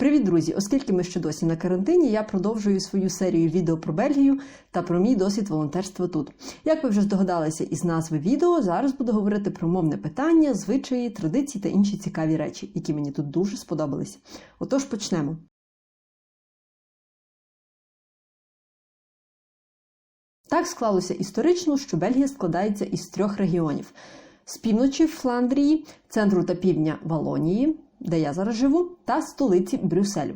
Привіт, друзі! Оскільки ми ще досі на карантині, я продовжую свою серію відео про Бельгію та про мій досвід волонтерства тут. Як ви вже здогадалися із назви відео, зараз буду говорити про мовне питання, звичаї, традиції та інші цікаві речі, які мені тут дуже сподобались. Отож, почнемо. Так склалося історично, що Бельгія складається із трьох регіонів: з півночі Фландрії, центру та півдня Валонії, де я зараз живу, та столиці Брюсселю.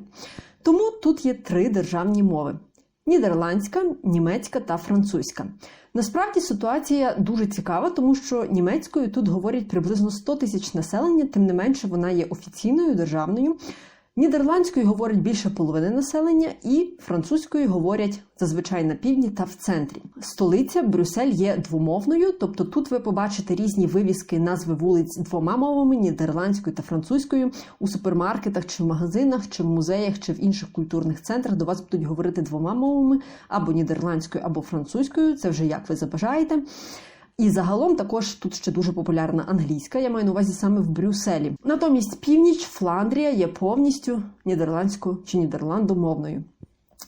Тому тут є три державні мови: нідерландська, німецька та французька. Насправді ситуація дуже цікава, тому що німецькою тут говорять приблизно 100 тисяч населення, тим не менше вона є офіційною державною. Нідерландською говорять більше половини населення, і французькою говорять зазвичай на півдні та в центрі. Столиця Брюссель є двомовною, тобто тут ви побачите різні вивіски, назви вулиць двома мовами нідерландською та французькою. У супермаркетах чи в магазинах, чи в музеях, чи в інших культурних центрах до вас будуть говорити двома мовами або нідерландською, або французькою. Це вже як ви забажаєте. І загалом також тут ще дуже популярна англійська, я маю на увазі саме в Брюсселі. Натомість північ Фландрія є повністю нідерландською чи нідерландомовною.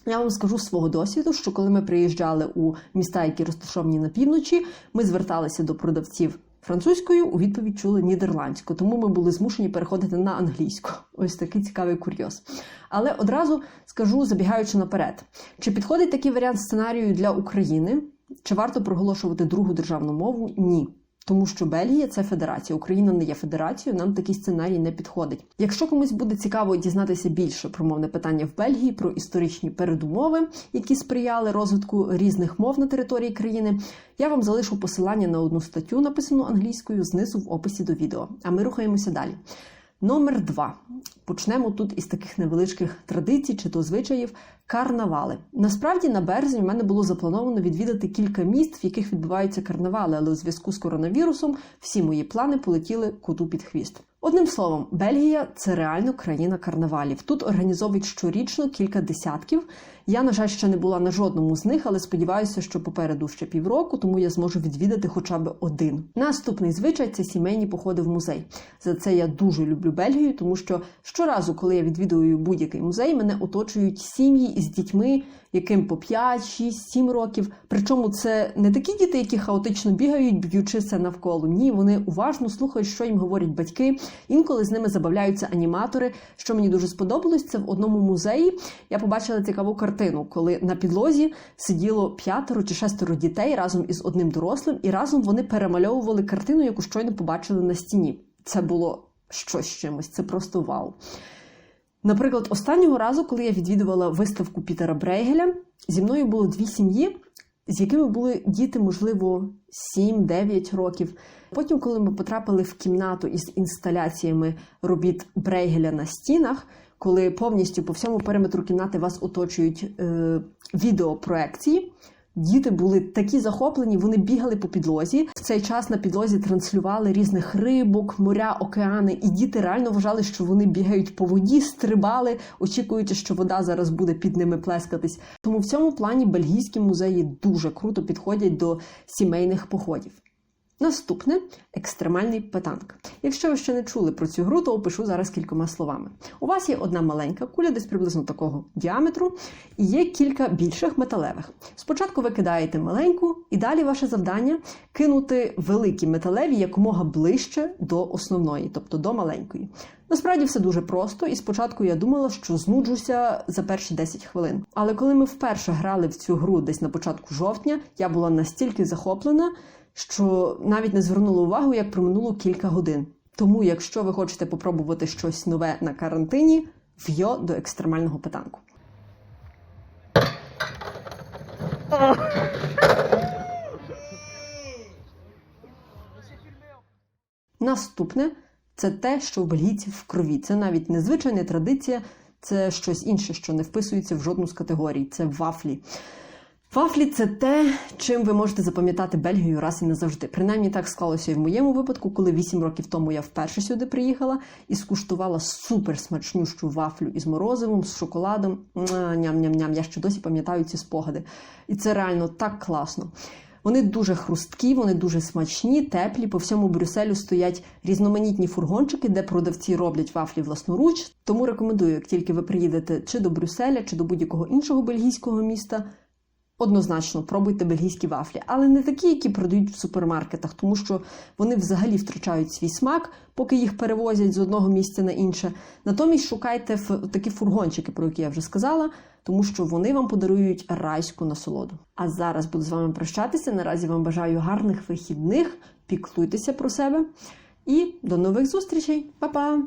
Я вам скажу свого досвіду, що коли ми приїжджали у міста, які розташовані на півночі, ми зверталися до продавців французькою, у відповідь чули нідерландську, тому ми були змушені переходити на англійську. Ось такий цікавий курйоз. Але одразу скажу, забігаючи наперед, чи підходить такий варіант сценарію для України? Чи варто проголошувати другу державну мову? Ні. Тому що Бельгія це федерація, Україна не є федерацією, нам такий сценарій не підходить. Якщо комусь буде цікаво дізнатися більше про мовне питання в Бельгії, про історичні передумови, які сприяли розвитку різних мов на території країни, я вам залишу посилання на одну статтю, написану англійською, знизу в описі до відео. А ми рухаємося далі. Номер два. Почнемо тут із таких невеличких традицій чи то звичаїв карнавали. Насправді на березень у мене було заплановано відвідати кілька міст, в яких відбуваються карнавали, але у зв'язку з коронавірусом всі мої плани полетіли коту під хвіст. Одним словом, Бельгія це реально країна карнавалів. Тут організовують щорічно кілька десятків. Я, на жаль, ще не була на жодному з них, але сподіваюся, що попереду ще півроку, тому я зможу відвідати хоча б один. Наступний звичай це сімейні походи в музей. За це я дуже люблю Бельгію, тому що щоразу, коли я відвідую будь-який музей, мене оточують сім'ї із дітьми, яким по 5, 6, 7 років. Причому це не такі діти, які хаотично бігають, б'ючи все навколо. Ні, вони уважно слухають, що їм говорять батьки. Інколи з ними забавляються аніматори. Що мені дуже сподобалось, це в одному музеї я побачила цікаву картину, коли на підлозі сиділо п'ятеро чи шестеро дітей разом із одним дорослим, і разом вони перемальовували картину, яку щойно побачили на стіні. Це було щось чимось, це просто вау. Наприклад, останнього разу, коли я відвідувала виставку Пітера Брейгеля, зі мною було дві сім'ї, з якими були діти, можливо, 7-9 років. Потім, коли ми потрапили в кімнату із інсталяціями робіт Брейгеля на стінах, коли повністю по всьому периметру кімнати вас оточують е, відеопроекції. Діти були такі захоплені, вони бігали по підлозі. В цей час на підлозі транслювали різних рибок, моря, океани, і діти реально вважали, що вони бігають по воді, стрибали, очікуючи, що вода зараз буде під ними плескатись. Тому в цьому плані бельгійські музеї дуже круто підходять до сімейних походів. Наступне екстремальний петанк. Якщо ви ще не чули про цю гру, то опишу зараз кількома словами. У вас є одна маленька куля, десь приблизно такого діаметру, і є кілька більших металевих. Спочатку ви кидаєте маленьку, і далі ваше завдання кинути великі металеві якомога ближче до основної, тобто до маленької. Насправді все дуже просто, і спочатку я думала, що знуджуся за перші 10 хвилин. Але коли ми вперше грали в цю гру десь на початку жовтня, я була настільки захоплена що навіть не звернули увагу, як проминуло кілька годин. Тому, якщо ви хочете попробувати щось нове на карантині, вйо до екстремального питанку. Наступне це те, що у в крові. Це навіть незвичайна традиція, це щось інше, що не вписується в жодну з категорій. Це вафлі. Вафлі це те, чим ви можете запам'ятати Бельгію раз і назавжди. Принаймні так склалося і в моєму випадку, коли 8 років тому я вперше сюди приїхала і скуштувала супер смачнющу вафлю із морозивом, з шоколадом. Ням-ням-ням. Я ще досі пам'ятаю ці спогади. І це реально так класно. Вони дуже хрусткі, вони дуже смачні, теплі. По всьому Брюсселю стоять різноманітні фургончики, де продавці роблять вафлі власноруч. Тому рекомендую, як тільки ви приїдете чи до Брюсселя, чи до будь-якого іншого бельгійського міста. Однозначно пробуйте бельгійські вафлі, але не такі, які продають в супермаркетах, тому що вони взагалі втрачають свій смак, поки їх перевозять з одного місця на інше. Натомість шукайте такі фургончики, про які я вже сказала, тому що вони вам подарують райську насолоду. А зараз буду з вами прощатися. Наразі вам бажаю гарних вихідних, піклуйтеся про себе і до нових зустрічей. Па-па!